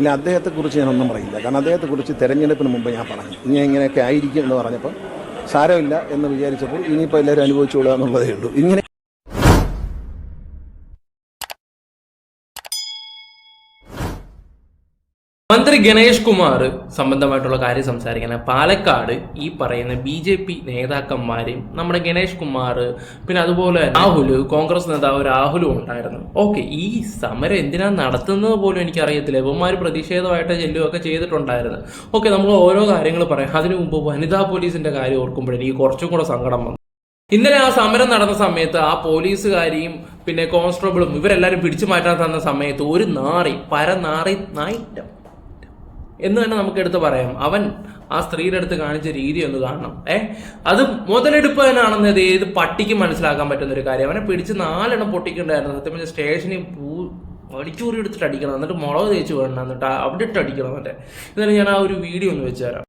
ഇല്ല അദ്ദേഹത്തെക്കുറിച്ച് ഞാനൊന്നും പറയില്ല. കാരണം അദ്ദേഹത്തെക്കുറിച്ച് തെരഞ്ഞെടുപ്പിന് മുമ്പ് ഞാൻ പറഞ്ഞു. ഇനി ഇങ്ങനെയൊക്കെ ആയിരിക്കും എന്ന് പറഞ്ഞപ്പോൾ സാരമില്ല എന്ന് വിചാരിച്ചപ്പോൾ ഇനിയിപ്പോൾ എല്ലാവരും അനുഭവിച്ചുകൊള്ളുക എന്നുള്ളതേ ഉള്ളൂ. ഇങ്ങനെ മന്ത്രി ഗണേഷ് കുമാർ സംബന്ധമായിട്ടുള്ള കാര്യം സംസാരിക്കുന്ന പാലക്കാട് ഈ പറയുന്ന ബി ജെ പി നേതാക്കന്മാരെയും നമ്മുടെ ഗണേഷ് കുമാർ പിന്നെ അതുപോലെ രാഹുൽ കോൺഗ്രസ് നേതാവ് രാഹുലും ഉണ്ടായിരുന്നു. ഓക്കെ ഈ സമരം എന്തിനാ നടത്തുന്നത് പോലും എനിക്കറിയത്തില്ല. ഇവന്മാർ പ്രതിഷേധമായിട്ട് ചെല്ലുകയൊക്കെ ചെയ്തിട്ടുണ്ടായിരുന്നു. ഓക്കെ നമ്മൾ ഓരോ കാര്യങ്ങൾ പറയാം. അതിനു മുമ്പ് വനിതാ പോലീസിന്റെ കാര്യം ഓർക്കുമ്പോഴേ എനിക്ക് കുറച്ചും കൂടെ സങ്കടം വന്നു. ഇന്നലെ ആ സമരം നടന്ന സമയത്ത് ആ പോലീസുകാരിയും പിന്നെ കോൺസ്റ്റബിളും ഇവരെല്ലാരും പിടിച്ചു മാറ്റാൻ തന്ന സമയത്ത് ഒരു നാറി പരനാറി നായിട്ടം എന്ന് തന്നെ നമുക്ക് എടുത്ത് പറയാം. അവൻ ആ സ്ത്രീയുടെ അടുത്ത് കാണിച്ച രീതി ഒന്ന് കാണണം. ഏ? അത് മുതലെടുപ്പനാണെന്ന് ഏത് പട്ടിക്ക് മനസ്സിലാക്കാൻ പറ്റുന്ന ഒരു കാര്യം. അവനെ പിടിച്ച് നാലെണ്ണം പൊട്ടിക്കണ്ടായിരുന്നു. സത്യം പറഞ്ഞാൽ സ്റ്റേഷനിൽ പൂ അടിച്ചൂറി എടുത്തിട്ട് അടിക്കണം. എന്നിട്ട് മുളക് തേച്ച് വേണം. എന്നിട്ട് അവിടെ ഇട്ട് അടിക്കണം എന്നിട്ട് എന്നിട്ട് ഞാൻ ആ ഒരു വീഡിയോ ഒന്ന് വെച്ച് തരാം.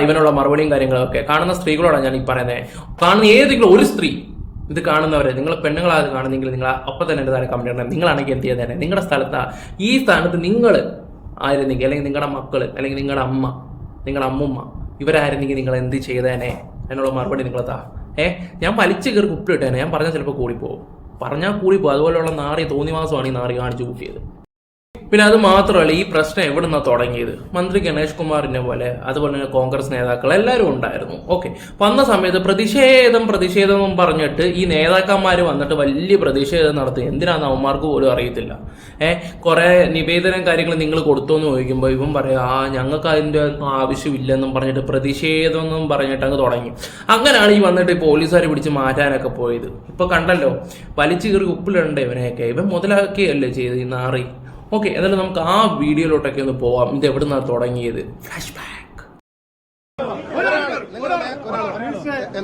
ഇവനുള്ള മറുപടിയും കാര്യങ്ങളൊക്കെ. കാണുന്ന സ്ത്രീകളോടാണ് ഞാൻ ഈ പറയുന്നത് കാണുന്ന ഏതെങ്കിലും ഒരു സ്ത്രീ ഇത് കാണുന്നവരെ നിങ്ങൾ പെണ്ണുങ്ങളാണ് കാണുന്നെങ്കിൽ നിങ്ങൾ അപ്പം തന്നെ എന്റെ താഴെ കമന്റ് ചെയ്യണം നിങ്ങളാണെങ്കിൽ എന്ത് ചെയ്യാൻ തന്നെ നിങ്ങളുടെ സ്ഥലത്ത്. ഈ സ്ഥാനത്ത് നിങ്ങൾ ആയിരുന്നെങ്കിൽ അല്ലെങ്കിൽ നിങ്ങളുടെ മക്കൾ അല്ലെങ്കിൽ നിങ്ങളുടെ അമ്മ നിങ്ങളുടെ അമ്മുമ്മ ഇവരായിരുന്നെങ്കിൽ നിങ്ങൾ എന്ത് ചെയ്തേനെ? എന്നുള്ള മറുപടി നിങ്ങൾ താ. ഏ? ഞാൻ വലിച്ചു കയറി കുപ്പിട്ടേനെ ഞാൻ പറഞ്ഞാൽ ചിലപ്പോൾ കൂടിപ്പോകും പറഞ്ഞാൽ കൂടിപ്പോകും അതുപോലെയുള്ള നാറി തോന്നിവാസമാണ് ഈ നാറി കാണിച്ചു കൂട്ടിയത് പിന്നെ അത് മാത്രമല്ല ഈ പ്രശ്നം എവിടെ നിന്നാണ് തുടങ്ങിയത്? മന്ത്രി ഗണേഷ് കുമാറിനെ പോലെ അതുപോലെ തന്നെ കോൺഗ്രസ് നേതാക്കൾ എല്ലാവരും ഉണ്ടായിരുന്നു. ഓക്കെ. വന്ന സമയത്ത് പ്രതിഷേധം പ്രതിഷേധം പറഞ്ഞിട്ട് ഈ നേതാക്കന്മാർ വന്നിട്ട് വലിയ പ്രതിഷേധം നടത്തി. എന്തിനാന്ന് അവന്മാർക്ക് പോലും അറിയത്തില്ല. ഏഹ് കുറെ നിവേദനം കാര്യങ്ങൾ നിങ്ങൾ കൊടുത്തു എന്ന് ചോദിക്കുമ്പോൾ ഇവൻ പറയും ആ ഞങ്ങൾക്ക് അതിന്റെ ഒന്നും ആവശ്യമില്ലെന്നും പറഞ്ഞിട്ട് പ്രതിഷേധം എന്നും പറഞ്ഞിട്ട് അങ്ങ് തുടങ്ങി. അങ്ങനെയാണ് ഈ വന്നിട്ട് പോലീസുകാർ പിടിച്ച് മാറ്റാനൊക്കെ പോയത്. ഇപ്പൊ കണ്ടല്ലോ വലിച്ചു കയറി ഉപ്പിലുണ്ട് ഇവനെയൊക്കെ. ഇവൻ മുതലാക്കിയല്ലേ ചെയ്ത് ഈ നാറി? ഓക്കെ എന്നാലും നമുക്ക് ആ വീഡിയോയിലോട്ടൊക്കെ ഒന്ന് പോവാം. ഇത് എവിടെ നിന്നാണ് തുടങ്ങിയത്? ഫ്ലാഷ് ബാക്ക്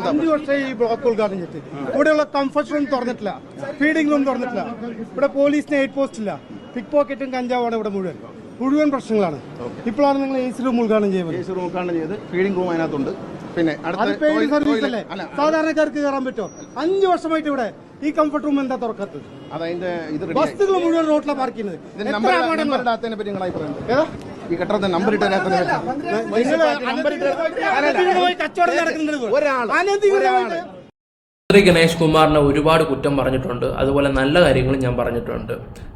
അഞ്ചു ഈ ബ്ലോക്ക് ഉദ്ഘാടനം ചെയ്തിട്ട്. ഇവിടെയുള്ള കംഫർട്ട് റൂം തുറന്നിട്ടില്ല. ഫീഡിംഗ് റൂം തുറന്നിട്ടില്ല. ഇവിടെ പോലീസിന് എയ്റ്റ് പോസ്റ്റ് ഇല്ല. പിക് പോക്കറ്റും കഞ്ചാവാണ് ഇവിടെ മുഴുവൻ. മുഴുവൻ പ്രശ്നങ്ങളാണ്. ഇപ്പോഴാണ് നിങ്ങൾ എ സി റൂം ഉദ്ഘാടനം ചെയ്യുന്നത്. എ സി റൂം ഉദ്ഘാടനം ചെയ്ത് ഫീഡിംഗ് റൂം അതിനകത്തുണ്ട്. പിന്നെ സർവീസ് അല്ലേ? അല്ല സാധാരണക്കാർക്ക് കയറാൻ പറ്റുമോ? അഞ്ചു വർഷമായിട്ട് ഇവിടെ ഈ കംഫർട്ട് റൂം എന്താ തുറക്കാത്തത്? അതതിന്റെ ഇത്. ബസ്സുകൾ മുഴുവൻ റോട്ടിലെ പാർക്ക് ചെയ്യുന്നത്. പറ്റി നിങ്ങളായി പറയുന്നത് ഏതാ? ഈ കെട്ടറത്തിന് നമ്പർ നടക്കുന്നുണ്ട് ഒരാൾ മന്ത്രി ഗണേഷ് കുമാറിനെ ഒരുപാട് കുറ്റം പറഞ്ഞിട്ടുണ്ട്. അതുപോലെ നല്ല കാര്യങ്ങളും ഞാൻ പറഞ്ഞിട്ടുണ്ട്.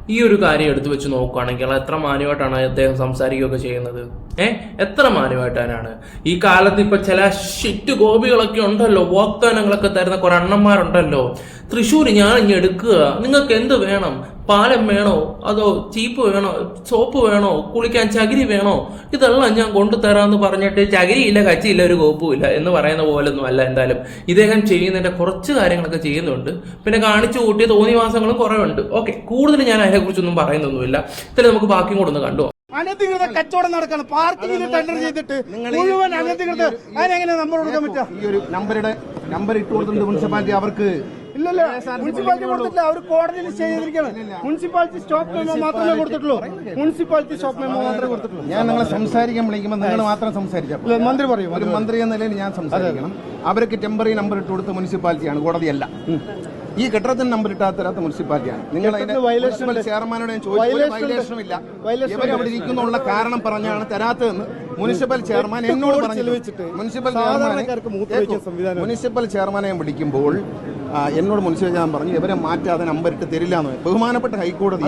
ഈ ഒരു കാര്യം എടുത്തു വെച്ച് നോക്കുകയാണെങ്കിൽ എത്ര മാന്യമായിട്ടാണ് അദ്ദേഹം സംസാരിക്കുകയൊക്കെ ചെയ്യുന്നത്? ഏ? എത്ര മാന്യമായിട്ടാണ്? ഈ കാലത്ത് ഇപ്പൊ ചില ഷിറ്റ് ഗോപികളൊക്കെ ഉണ്ടല്ലോ. വാഗ്ദാനങ്ങളൊക്കെ തരുന്ന കുറെ അണ്ണന്മാരുണ്ടല്ലോ. തൃശ്ശൂർ ഞാൻ ഇനി എടുക്കുക. നിങ്ങൾക്ക് എന്ത് വേണം? പാലം വേണോ? അതോ ചീപ്പ് വേണോ? സോപ്പ് വേണോ? കുളിക്കാൻ ചകിരി വേണോ? ഇതെല്ലാം ഞാൻ കൊണ്ടുതരാമെന്ന് പറഞ്ഞിട്ട് ചകിരിയില്ല കച്ചിയില്ല ഒരു കോപ്പുമില്ല എന്ന് പറയുന്ന പോലൊന്നും അല്ല എന്തായാലും. ഇദ്ദേഹം ചെയ്യുന്നതിന്റെ കുറച്ച് കാര്യങ്ങളൊക്കെ ചെയ്യുന്നുണ്ട്. പിന്നെ കാണിച്ചു കൂട്ടിയ തോന്നിവാസങ്ങളും കുറേ ഉണ്ട് ഓക്കെ കൂടുതൽ ഞാൻ അതിനെക്കുറിച്ചൊന്നും പറയുന്നൊന്നുമില്ല. ഇതിൽ നമുക്ക് ബാക്കിയും കൂടെ ഒന്ന് കണ്ടു അനധികൃത കച്ചവടം നടക്കണം. പാർക്കിങ്ങിൽ ടെൻഡർ ചെയ്തിട്ട് മുഴുവൻ അനധികൃത അതിനെങ്ങനെ നമ്പർ കൊടുക്കാൻ പറ്റുക? ഈ ഒരു നമ്പറുടെ നമ്പർ ഇട്ട് കൊടുത്തിട്ടുണ്ട് മുനിസിപ്പാലിറ്റി അവർക്ക് ഇല്ലല്ലോ മുനിസിപ്പാലിറ്റി കൊടുത്തിട്ടില്ല. അവർ കോടതി ലിസ്റ്റ് ചെയ്തിരിക്കുകയാണ്. മുനിസിപ്പാലിറ്റി സ്റ്റോപ്പ് മെമ്മോ മാത്രമേ കൊടുത്തിട്ടുള്ളൂ. മുനിസിപ്പാലിറ്റി സ്റ്റോപ്പ് മെമ്മോ മാത്രമേ കൊടുത്തിട്ടുള്ളൂ. ഞാൻ നിങ്ങളെ സംസാരിക്കാൻ വിളിക്കുമ്പോൾ നിങ്ങൾ മാത്രം സംസാരിച്ചു മന്ത്രി പറയും ഒരു മന്ത്രി എന്ന നിലയിൽ ഞാൻ സംസാരിക്കണം. അവർക്ക് ടെമ്പററി നമ്പർ ഇട്ട് കൊടുത്ത മുനിസിപ്പാലിറ്റിയാണ് കോടതിയല്ല. ഈ കെട്ടിടത്തിന് നമ്പർ ഇട്ടാത്തരാത്ത മുനിസിപ്പാലിറ്റിയാണ്. നിങ്ങൾ അതിന്റെ ചെയർമാനോട് ഞാൻ ചോദിച്ചു ഇല്ല. അവിടെ ഇരിക്കുന്നുള്ള കാരണം പറഞ്ഞാണ് തരാത്തതെന്ന് മുനിസിപ്പൽ ചെയർമാൻ എന്നോട് പറഞ്ഞു മുനിസിപ്പൽ ചെയർമാനെ മുനിസിപ്പൽ ചെയർമാനെ വിളിക്കുമ്പോൾ എന്നോട് മുനിസിപ്പൽ ഞാൻ പറഞ്ഞു ഇവരെ മാറ്റാതെ നമ്പർ ഇട്ട് തരില്ല എന്ന് ബഹുമാനപ്പെട്ട ഹൈക്കോടതി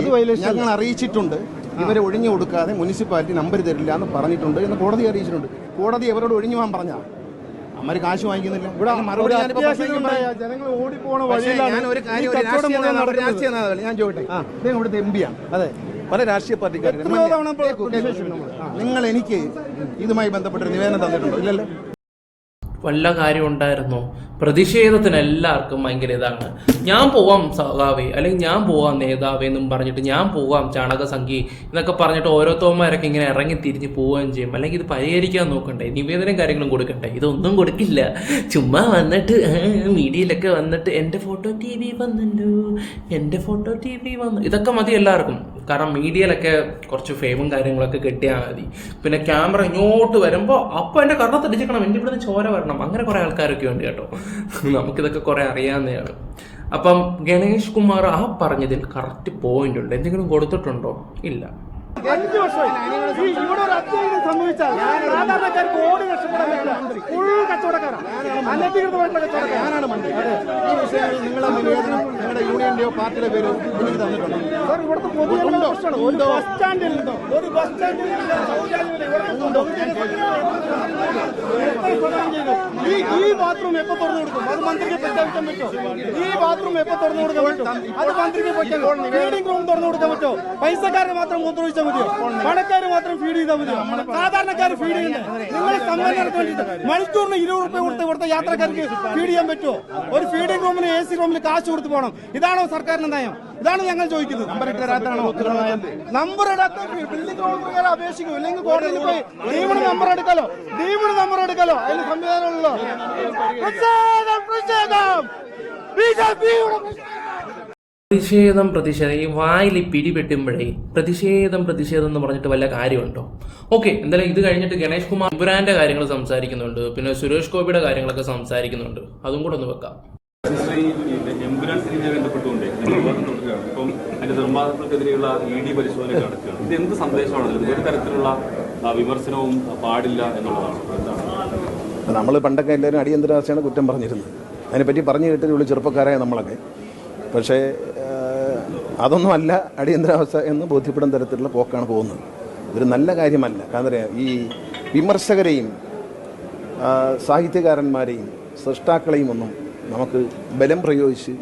ഞങ്ങൾ അറിയിച്ചിട്ടുണ്ട് ഇവരെ ഒഴിഞ്ഞു കൊടുക്കാതെ മുനിസിപ്പാലിറ്റി നമ്പർ തരില്ല എന്ന് പറഞ്ഞിട്ടുണ്ട് എന്ന് കോടതി അറിയിച്ചിട്ടുണ്ട്. കോടതി ഇവരോട് ഒഴിഞ്ഞു പോകാൻ പറഞ്ഞാ? അമ്മര് കാശ് വാങ്ങിക്കുന്നില്ല. ഇവിടെ മറുപടി ജനങ്ങൾ ഓടിപ്പോണ ഞാൻ ഒരു കാര്യം ഞാൻ അദ്ദേഹം ഇവിടുത്തെ എം പിയാണ് അതെ. പല രാഷ്ട്രീയ പാർട്ടിക്കാരും. നിങ്ങൾ എനിക്ക് ഇതുമായി ബന്ധപ്പെട്ട നിവേദനം തന്നിട്ടുണ്ടോ? ഇല്ലല്ലോ. വല്ല കാര്യം ഉണ്ടായിരുന്നോ? പ്രതിഷേധത്തിന് എല്ലാവർക്കും ഭയങ്കര ഇതാണ്. ഞാൻ പോവാം സഖാവേ അല്ലെങ്കിൽ ഞാൻ പോവാം നേതാവേ എന്നും പറഞ്ഞിട്ട് ഞാൻ പോവാം ചാണകസംഖി എന്നൊക്കെ പറഞ്ഞിട്ട് ഓരോരുത്തവന്മാരൊക്കെ ഇങ്ങനെ ഇറങ്ങി തിരിഞ്ഞ് പോവുകയും ചെയ്യും. അല്ലെങ്കിൽ ഇത് പരിഹരിക്കാൻ നോക്കണ്ടേ? നിവേദനം കാര്യങ്ങളും കൊടുക്കണ്ടേ? ഇതൊന്നും കൊടുക്കില്ല. ചുമ്മാ വന്നിട്ട് മീഡിയയിലൊക്കെ വന്നിട്ട് എന്റെ ഫോട്ടോ ടി വി വന്നല്ലോ എന്റെ ഫോട്ടോ ടി വി വന്നു ഇതൊക്കെ മതി എല്ലാവർക്കും. കാരണം മീഡിയയിലൊക്കെ കുറച്ച് ഫെയിമും കാര്യങ്ങളൊക്കെ കിട്ടിയാൽ മതി. പിന്നെ ക്യാമറ ഇങ്ങോട്ട് വരുമ്പോൾ അപ്പോൾ എന്റെ കർണത്തടിച്ചിക്കണം എന്റെ ഇവിടുന്ന് ചോര വരണം. അങ്ങനെ കുറേ ആൾക്കാരൊക്കെ ഉണ്ട് കേട്ടോ. നമുക്കിതൊക്കെ കുറേ അറിയാവുന്നതാണ് അപ്പം ഗണേഷ് കുമാർ ആ പറഞ്ഞതിൽ കറക്റ്റ് പോയിന്റ് ഉണ്ട്. എന്തെങ്കിലും കൊടുത്തിട്ടുണ്ടോ? ഇല്ല. അഞ്ച് വർഷമായി ഈ ഇവിടെ ഒരു അത്യാഹിതം സംഭവിച്ചാൽ സാധാരണക്കാർക്ക് ഓടി രക്ഷപ്പെടാൻ ഫുൾ കച്ചവടക്കാരാണ് അനധികൃതമായിട്ടുള്ള കച്ചവടക്കാരാണ് ഞാനാണ് മന്ത്രി ഈ വിഷയങ്ങളിൽ നിങ്ങളുടെ നിവേദനം നിങ്ങളുടെ യൂണിയന്റെയോ പാർട്ടിയുടെ പേരോ എനിക്ക് തന്നിട്ടുണ്ടോ സാർ ഇവിടുത്തെ പൊതുജനങ്ങളുടെ പ്രശ്നമാണ് ഒരു ബസ് സ്റ്റാൻഡിൽ ഒരു ബസ് സ്റ്റാൻഡിൽ ഈ ഈ ബാത്റൂം എപ്പോ തുറന്നു കൊടുക്കും അത് മന്ത്രിക്ക് പ്രഖ്യാപിക്കാൻ പറ്റുമോ ഈ ബാത്റൂം എപ്പോ തുറന്നു കൊടുക്കാൻ പറ്റും. അത് മന്ത്രിക്ക് പ്രഖ്യാപിക്കാം ഫീഡിംഗ് റൂം തുറന്നു കൊടുക്കാൻ പറ്റുമോ പൈസക്കാരെ മാത്രം മൂത്രമൊഴിച്ചാൽ മതിയോ പണക്കാര് മാത്രം ഫീഡ് ചെയ്താൽ മതിയോ സാധാരണക്കാർ ഫീഡ് ചെയ്യുന്നത്. നിങ്ങൾ സമ്മേളനത്തിന് വേണ്ടിയിട്ട് മണിക്കൂറിന് ഇരുപത് റുപ്യ കൊടുത്ത് ഇവിടുത്തെ യാത്രക്കാർക്ക് ഫീഡ് ചെയ്യാൻ പറ്റുമോ? ഒരു ഫീഡിംഗ് റൂമിന് എ സി റൂമിൽ കാശ് കൊടുത്ത് പോകണം. ഇതാണോ സർക്കാരിന്റെ നയം? ഇതാണ് ഞങ്ങൾ ചോദിക്കുന്നത്. നമ്പർ ഇട്ടാണോ നമ്പർ ഇടാത്ത ബിൽഡിംഗ് പ്രകാരം അപേക്ഷിക്കും. ഇല്ലെങ്കിൽ കോടതിയിൽ പോയി ഡീമിന് നമ്പർ എടുക്കാലോ. ഡീമിന് നമ്പർ എടുക്കാലോ. അതിന് സംവിധാനമുള്ളൂ പ്രതിഷേധം പ്രതിഷേധം ബിജെപിയുടെ പ്രതിഷേധം പ്രതിഷേധം. ഈ വായിൽ പിടിപെട്ടുമ്പോഴേ പിടി പ്രതിഷേധം പ്രതിഷേധം എന്ന് പറഞ്ഞിട്ട് വല്ല കാര്യമുണ്ടോ? ഓക്കെ എന്തായാലും ഇത് കഴിഞ്ഞിട്ട് ഗണേഷ് കുമാർ എമ്പുരാന്റെ കാര്യങ്ങൾ സംസാരിക്കുന്നുണ്ട്. പിന്നെ സുരേഷ് ഗോപിയുടെ കാര്യങ്ങളൊക്കെ സംസാരിക്കുന്നുണ്ട്. അതും കൂടെ ഒന്ന് വെക്കാം. സിസ്റ്റർ ഈ എംബുലൻസ് സിനിമയെ ബന്ധപ്പെട്ടുകൊണ്ട് വിവാദം തുടരുകയാണ് ഇപ്പം അതിന്റെ നിർമ്മാതാക്കൾക്കെതിരെയുള്ള ഇ ഡി പരിശോധന നടക്കുകയാണ്. ഇത് എന്ത് സന്ദേശമാണ് ഒരു തരത്തിലുള്ള വിമർശനവും പാടില്ല എന്നുള്ളതാണ്. എന്താണ്? നമ്മൾ പണ്ടൊക്കെ എല്ലാവരും അടിയന്തരാവസ്ഥയാണ് കുറ്റം പറഞ്ഞിരുന്നത്. അതിനെപ്പറ്റി പറഞ്ഞു കേട്ടിട്ടുള്ള ചെറുപ്പക്കാരായ നമ്മളൊക്കെ പക്ഷേ അതൊന്നുമല്ല അടിയന്തരാവസ്ഥ എന്ന് ബോധ്യപ്പെടുന്ന തരത്തിലുള്ള പോക്കാണ് പോകുന്നത്. ഇതൊരു നല്ല കാര്യമല്ല. കാരണം ഈ വിമർശകരെയും സാഹിത്യകാരന്മാരെയും സൃഷ്ടാക്കളെയും ഒന്നും നമുക്ക് ബലം പ്രയോഗിച്ച്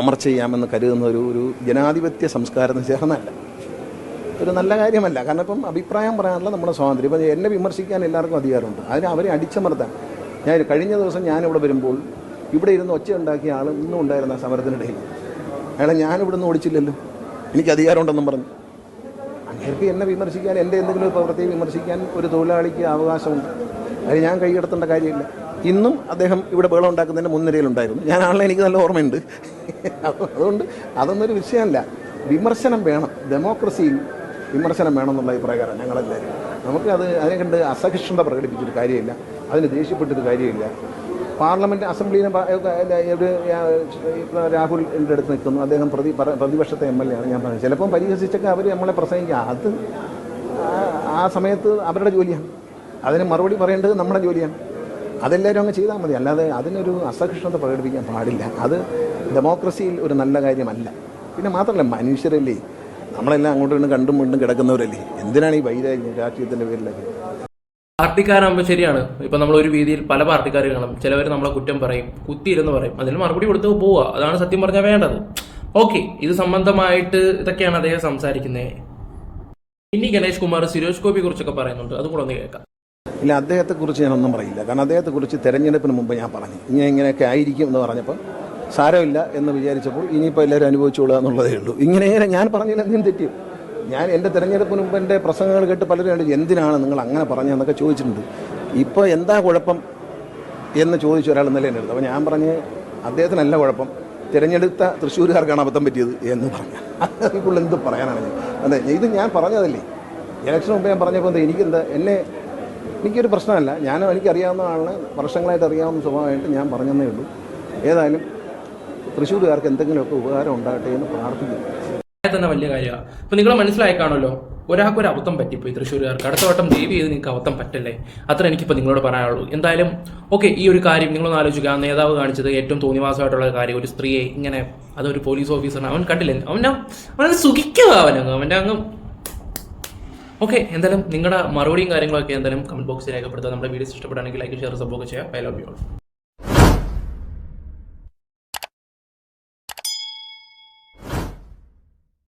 അമർച്ച ചെയ്യാമെന്ന് കരുതുന്ന ഒരു ഒരു ജനാധിപത്യ സംസ്കാരത്തിന് ചേർന്നല്ല ഒരു നല്ല കാര്യമല്ല. കാരണം ഇപ്പം അഭിപ്രായം പറയാനുള്ള നമ്മുടെ സ്വാതന്ത്ര്യം. ഇപ്പം എന്നെ വിമർശിക്കാൻ എല്ലാവർക്കും അധികാരമുണ്ട്. അതിന് അവരെ അടിച്ചമർത്താൻ. ഞാൻ കഴിഞ്ഞ ദിവസം ഞാനിവിടെ വരുമ്പോൾ ഇവിടെ ഇരുന്ന് ഒച്ച ഉണ്ടാക്കിയ ആൾ ഇന്നും ഉണ്ടായിരുന്ന സമരത്തിനിടയിൽ. അയാളെ ഞാനിവിടെ നിന്ന് ഓടിച്ചില്ലല്ലോ. എനിക്ക് അധികാരമുണ്ടെന്നും പറഞ്ഞു. അങ്ങേർക്ക് എന്നെ വിമർശിക്കാൻ എന്റെ എന്തെങ്കിലും പ്രവൃത്തിയെ വിമർശിക്കാൻ ഒരു തൊഴിലാളിക്ക് അവകാശമുണ്ട്. അത് ഞാൻ കൈകടത്തേണ്ട കാര്യമില്ല. ഇന്നും അദ്ദേഹം ഇവിടെ ബഹളം ഉണ്ടാക്കുന്നതിന്റെ മുൻനിരയിലുണ്ടായിരുന്നു. ഞാൻ എനിക്ക് നല്ല ഓർമ്മയുണ്ട്. അതുകൊണ്ട് അതൊന്നൊരു വിഷയമല്ല. വിമർശനം വേണം. ഡെമോക്രസിയിൽ വിമർശനം വേണം എന്നുള്ള അഭിപ്രായക്കാരാണ് ഞങ്ങളെല്ലാവരും. നമുക്ക് അത് അതിനെ കണ്ട് അസഹിഷ്ണുത പ്രകടിപ്പിച്ചൊരു കാര്യമില്ല. അതിന് ദേഷ്യപ്പെട്ടൊരു കാര്യമില്ല. രാഹുൽ ഏ, ഒരു രാഹുലിന്റെ അടുത്ത് നിൽക്കുന്നു. അദ്ദേഹം പ്രതി പ്രതിപക്ഷത്തെ എം എൽ എ ആണ്. ഞാൻ പറഞ്ഞത് ചിലപ്പം പരിഹസിച്ചൊക്കെ അവർ നമ്മളെ പ്രസംഗിക്കുക അത് ആ സമയത്ത് അവരുടെ ജോലിയാണ്. അതിന് മറുപടി പറയേണ്ടത് നമ്മുടെ ജോലിയാണ്. അതെല്ലാവരും അങ്ങ് ചെയ്താൽ മതി. അല്ലാതെ അതിനൊരു അസഹിഷ്ണുത പ്രകടിപ്പിക്കാൻ പാടില്ല. അത് ഡെമോക്രസിയിൽ ഒരു നല്ല കാര്യമല്ല. പിന്നെ മാത്രമല്ല മനുഷ്യരല്ലേ? നമ്മളെല്ലാം അങ്ങോട്ടും ഇങ്ങോട്ടും കണ്ടും വീണ്ടും കിടക്കുന്നവരല്ലേ? എന്തിനാണ് ഈ വൈരാഗ്യം രാഷ്ട്രീയത്തിന്റെ പേരിലൊക്കെ? പാർട്ടിക്കാരാകുമ്പോൾ ശരിയാണ്. ഇപ്പൊ നമ്മൾ ഒരു രീതിയിൽ പല പാർട്ടിക്കാർ കാണും. ചിലവർ നമ്മളെ കുറ്റം പറയും കുത്തിയിരുന്ന് പറയും. അതിന് മറുപടി കൊടുത്ത് പോവുക. അതാണ് സത്യം പറഞ്ഞാൽ വേണ്ടത്. ഓക്കെ ഇത് സംബന്ധമായിട്ട് ഇതൊക്കെയാണ് അദ്ദേഹം സംസാരിക്കുന്നത് ഇനി ഗണേഷ് കുമാർ സിരോജ് കുറിച്ചൊക്കെ പറയുന്നുണ്ട്. അത് കൂടെ ഒന്ന് കേൾക്കാം. ഇല്ല അദ്ദേഹത്തെ കുറിച്ച് ഞാനൊന്നും പറയില്ല. കാരണം അദ്ദേഹത്തെ കുറിച്ച് തെരഞ്ഞെടുപ്പിന് മുമ്പ് ഞാൻ പറഞ്ഞു. ഇങ്ങനെ ഇങ്ങനെയൊക്കെ ആയിരിക്കും എന്ന് പറഞ്ഞപ്പോൾ സാരമില്ല എന്ന് വിചാരിച്ചപ്പോൾ ഇനിയിപ്പോൾ എല്ലാവരും അനുഭവിച്ചോളുക എന്നുള്ളതേ ഉള്ളൂ. ഇങ്ങനെ ഞാൻ പറഞ്ഞില്ല എന്തെങ്കിലും തെറ്റി ഞാൻ എന്റെ തിരഞ്ഞെടുപ്പിന് മുമ്പ് എന്റെ പ്രസംഗങ്ങൾ കേട്ട് പലരും കണ്ടു എന്തിനാണ് നിങ്ങൾ അങ്ങനെ പറഞ്ഞതെന്നൊക്കെ ചോദിച്ചിട്ടുണ്ട്. ഇപ്പോൾ എന്താ കുഴപ്പം എന്ന് ചോദിച്ചു ഒരാൾ ഇന്നലെ എന്റെ അടുത്ത്. അപ്പോൾ ഞാൻ പറഞ്ഞ് അദ്ദേഹത്തിനല്ല കുഴപ്പം. തിരഞ്ഞെടുത്ത തൃശ്ശൂരുകാർക്കാണ് അബദ്ധം പറ്റിയത് എന്ന് പറഞ്ഞു. അതിനുള്ള എന്ത് പറയാനാണ് അതെ ഇത് ഞാൻ പറഞ്ഞതല്ലേ? ഇലക്ഷൻ മുമ്പ് ഞാൻ പറഞ്ഞപ്പോൾ എന്താ എനിക്കെന്താ എന്നെ എനിക്കൊരു പ്രശ്നമല്ല. ഞാൻ എനിക്കറിയാവുന്ന ആളിനെ വർഷങ്ങളായിട്ട് അറിയാവുന്ന സ്വഭാവമായിട്ട് ഞാൻ പറഞ്ഞതേ ഉള്ളൂ. ഏതായാലും തൃശ്ശൂരുകാർക്ക് എന്തെങ്കിലുമൊക്കെ ഉപകാരം ഉണ്ടാകട്ടെ എന്ന് പ്രാർത്ഥിക്കുന്നു. തന്നെ വലിയ കാര്യമാണ് അപ്പൊ നിങ്ങൾ മനസ്സിലായി കാണുമല്ലോ? ഒരാൾക്ക് ഒരു അബദ്ധം പറ്റിപ്പോയി തൃശ്ശൂരുകാർക്ക്. അടുത്ത വട്ടം ദേവി ചെയ്ത് നിങ്ങൾക്ക് അബദ്ധം പറ്റല്ലേ? അത്ര എനിക്കിപ്പോൾ നിങ്ങളോട് പറയാനുള്ളൂ. എന്തായാലും ഓക്കെ ഈ ഒരു കാര്യം നിങ്ങളൊന്ന് ആലോചിക്കുക. ആ നേതാവ് കാണിച്ചത് ഏറ്റവും തോന്നിവാസമായിട്ടുള്ള കാര്യം. ഒരു സ്ത്രീയെ ഇങ്ങനെ അതൊരു പോലീസ് ഓഫീസറാണ് അവൻ കണ്ടില്ലേ? അവൻ അവനെ സുഖിക്കുക അവനങ്ങ്. അവന്റെ അങ്ങ് ഓക്കെ എന്തായാലും നിങ്ങളുടെ മറുപടിയും കാര്യങ്ങളൊക്കെ എന്തായാലും കമന്റ് ബോക്സിൽ രേഖപ്പെടുത്തുക. നമ്മുടെ വീഡിയോസ് ഇഷ്ടപ്പെടുകയാണെങ്കിൽ ലൈക്ക് ഷെയർ സപ്പോർട്ട് ചെയ്യുക ഐ ലവ് യു